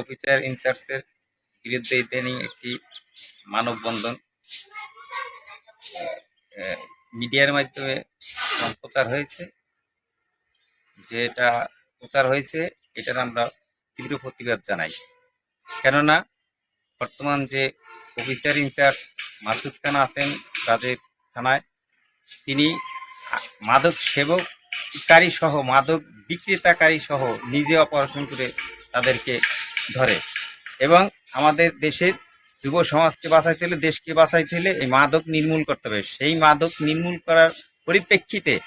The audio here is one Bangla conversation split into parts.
অফিসার ইনচার্জের বিরুদ্ধে ইদানিং একটি মানববন্ধন মিডিয়ার মাধ্যমে প্রচার হয়েছে। যেটা প্রচার হয়েছে, এটার আমরা তীব্র প্রতিবাদ জানাই। কেননা, বর্তমান যে অফিসার ইনচার্জ মাসুদ খান আছেন তাদের থানায়, তিনি মাদক সেবককারী সহ মাদক বিক্রেতাকারী সহ নিজে অপারেশন করে তাদেরকে ধরে। এবং আমাদের দেশের যুব সমাজকে বাঁচাইতে হলে, দেশকে বাঁচাইতে হলে এই মাদক নির্মূল করতে হবে। সেই মাদক নির্মূল করার পরিপ্রেক্ষিতে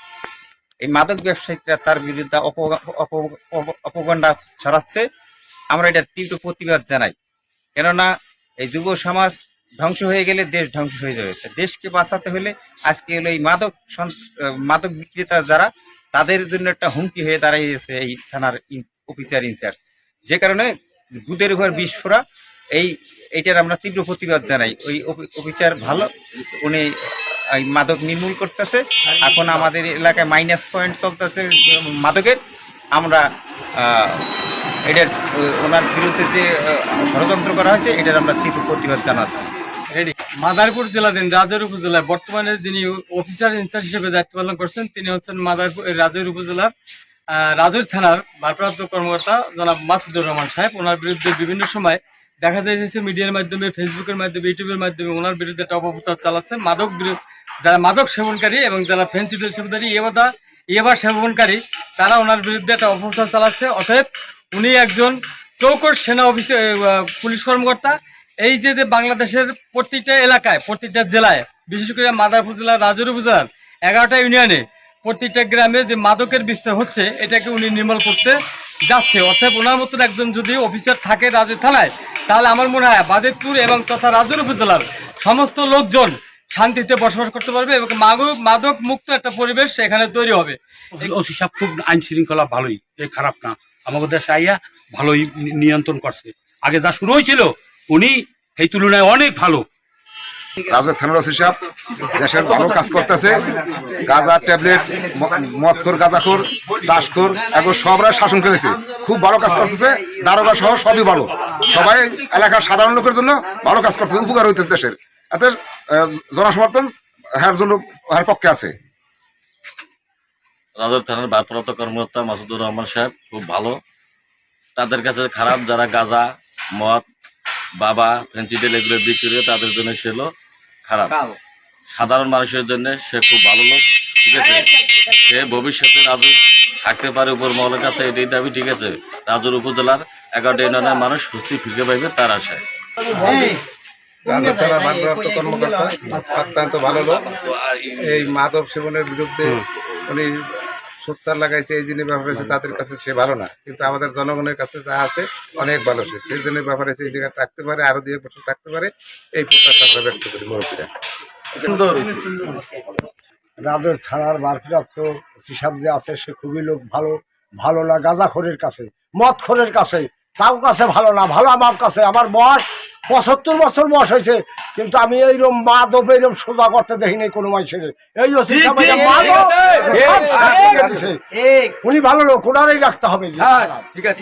এই মাদক ব্যবসায়ীরা তার বিরুদ্ধে অপ- অপ- অপ- অপগণ্ডা ছড়াচ্ছে। আমরা এটার তীব্র প্রতিবাদ জানাই। কেননা এই যুব সমাজ ধ্বংস হয়ে গেলে দেশ ধ্বংস হয়ে যাবে। দেশকে বাঁচাতে হলে আজকে হলো এই মাদক মাদক বিক্রেতা যারা, তাদের জন্য একটা হুমকি হয়ে দাঁড়িয়েছে এই থানার অফিসার ইনচার্জ। যে কারণে দুধের উপর বিষ ফোড়া এই, এটার আমরা তীব্র প্রতিবাদ জানাই। ওই অফিসার ভালো, উনি, এই মাদক নির্মূল করতেছে। এখন আমাদের এলাকায় মাইনাস পয়েন্ট চলতেছে মাদকের। আমরা এটার ওনার বিরুদ্ধে যে ষড়যন্ত্র করা হয়েছে, এটার আমরা তীব্র প্রতিবাদ জানাচ্ছি। রেডি মাদারপুর জেলাধীন রাজার উপজেলায় বর্তমানে যিনি অফিসার ইনচার্জ হিসেবে দায়িত্ব পালন করছেন, তিনি হচ্ছেন মাদারপুর, রাজার উপজেলার রাজৈর থানার ভারপ্রাপ্ত কর্মকর্তা জনাব মাসুদুর রহমান সাহেব, ওনার বিরুদ্ধে বিভিন্ন সময় দেখা যায় যে মিডিয়ার মাধ্যমে, ফেসবুকের মাধ্যমে, ইউটিউবের মাধ্যমে ওনার বিরুদ্ধে একটা অপপ্রচার চালাচ্ছে। মাদক যারা মাদক সেবনকারী এবং যারা ফেন্সিডেল সেবনকারী ইয়েবাদা ইয়েবার সেবনকারী, তারা ওনার বিরুদ্ধে একটা অপপ্রচার চালাচ্ছে। অতএব উনি একজন চৌকর সেনা অফিসে পুলিশ কর্মকর্তা। এই যে যে বাংলাদেশের প্রতিটা এলাকায়, প্রতিটা জেলায়, বিশেষ করে মাদারপুর জেলার, রাজুর উপজেলার, এগারোটা ইউনিয়নে প্রতিটা গ্রামে যে মাদকের বিস্তার হচ্ছে, এটাকে উনি নির্মূল করতে যাচ্ছে। অর্থাৎ ওনার মতন একজন যদি অফিসার থাকে রাজু থানায়, তাহলে আমার মনে হয় বাদিতপুর এবং তথা রাজুর উপজেলার সমস্ত লোকজন শান্তিতে বসবাস করতে পারবে এবং মাদক মুক্ত একটা পরিবেশ এখানে তৈরি হবে। ওসি সাহেব খুব আইন শৃঙ্খলা ভালোই, এ খারাপ না। আমাদের দেশে আইয়া ভালোই নিয়ন্ত্রণ করছে। আগে যা শুরু হয়েছিল, উনি এই তুলনায় অনেক ভালো। রাজা থানার ওসি সাহেব দেশের ভালো কাজ করতেছে। গাঁজা ট্যাবলেট মদখোর, গাঁজাখোর, তাসখোর এখন সবরা শাসন করেছে। খুব ভালো কাজ করতেছে, দারোগা সহ সবই ভালো। সবাই এলাকার সাধারণ লোকের জন্য ভালো কাজ করতেছে, উপকার হইতেছে দেশের। এতে জনসমর্থন হ্যার জন্য হ্যার পক্ষে আছে। রাজর থানার ভারপ্রাপ্ত কর্মকর্তা মাসুদুর রহমান সাহেব খুব ভালো। তাদের কাছে খারাপ যারা গাঁজা, মদ, বাবা ফেন্সিডেল এগুলো বিক্রি করে তাদের জন্য হলো খারাপ। সাধারণ মানুষের জন্য সে খুব ভালো লোক ঠিক আছে? সে ভবিষ্যতে রাজু থাকতে পারে উপর মহলের কাছে এটাই দাবি ঠিক আছে? রাজুর উপজেলার এগারোটা ইউনিয়নের মানুষ সুস্থি ফিরে পাইবে তার আশায়। রাজা থানার ভারপ্রাপ্ত কর্মকর্তা অত্যন্ত ভালো লোক। এই মাদক সেবনের বিরুদ্ধে উনি সোচ্চার লাগাইছে এই জিনিস ব্যাপার আছে তাদের কাছে সে ভালো না। কিন্তু আমাদের জনগণের কাছে যা আছে অনেক ভালো সে। সেই জন্য ব্যাপার আছে এই জায়গায় থাকতে পারে আরও দুই এক বছর থাকতে পারে এই প্রত্যাশা আমরা ব্যক্ত করি মুরব্বীরা। রাজের থানার ভারপ্রাপ্ত হিসাব যে আছে সে খুবই লোক ভালো ভালো না গাঁজাখোরের কাছে মদখোরের কাছে তাও কাছে ভালো না ভালো আমার কাছে আমার বয়স পঁচাত্তর বছর বয়স হয়েছে কিন্তু আমি এইরকম মাদব এইরকম সোজা করতে দেখিনি কোনো মানুষের। এই উনি ভালো লোক ওনারই রাখতে হবে। ঠিক আছে।